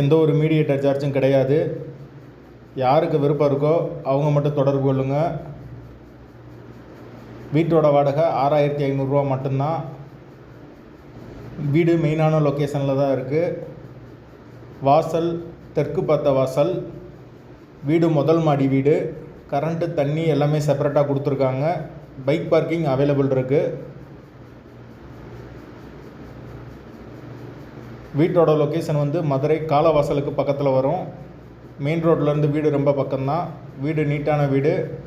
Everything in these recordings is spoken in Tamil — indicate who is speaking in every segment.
Speaker 1: எந்த ஒரு மீடியேட்டர் சார்ஜும் கிடையாது. யாருக்கு விருப்பம் இருக்கோ அவங்க மட்டும் தொடர்பு கொள்ளுங்கள் வீட்டோட வாடகை ஆறாயிரத்தி ஐநூறுரூவா மட்டும்தான். வீடு மெயினான லொக்கேஷனில் தான் இருக்குது வாசல் தெற்கு பார்த்த வாசல் வீடு முதல் மாடி வீடு கரண்ட்டு தண்ணி எல்லாமே செப்பரேட்டாக கொடுத்துருக்காங்க. பைக் பார்க்கிங் அவைலபிள் இருக்குது வீட்டோட லொக்கேஷன் வந்து மதுரை காலவாசலுக்கு பக்கத்தில் வரும். மெயின் ரோட்லேருந்து வீடு ரொம்ப பக்கம்தான். வீடு நீட்டான வீடு.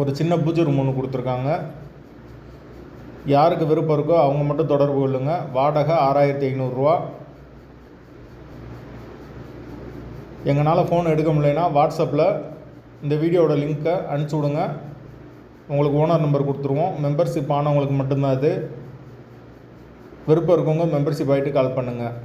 Speaker 1: ஒரு சின்ன பூஜை ரூம் ஒன்று கொடுத்துருக்காங்க. யாருக்கு விருப்பம் இருக்கோ அவங்க மட்டும் தொடர்பு கொள்ளுங்க. வாடகை ஆறாயிரத்தி ஐநூறுரூவா எங்களால் ஃபோன் எடுக்க முடியலனா வாட்ஸ்அப்பில் இந்த வீடியோவோட லிங்க்கை அனுப்பிச்சி விடுங்க. உங்களுக்கு ஓனர் நம்பர் கொடுத்துருவோம். மெம்பர்ஷிப் ஆனவங்களுக்கு மட்டும்தான் இது. விருப்பம் இருக்கவங்க மெம்பர்ஷிப் ஆகிட்டு கால் பண்ணுங்கள்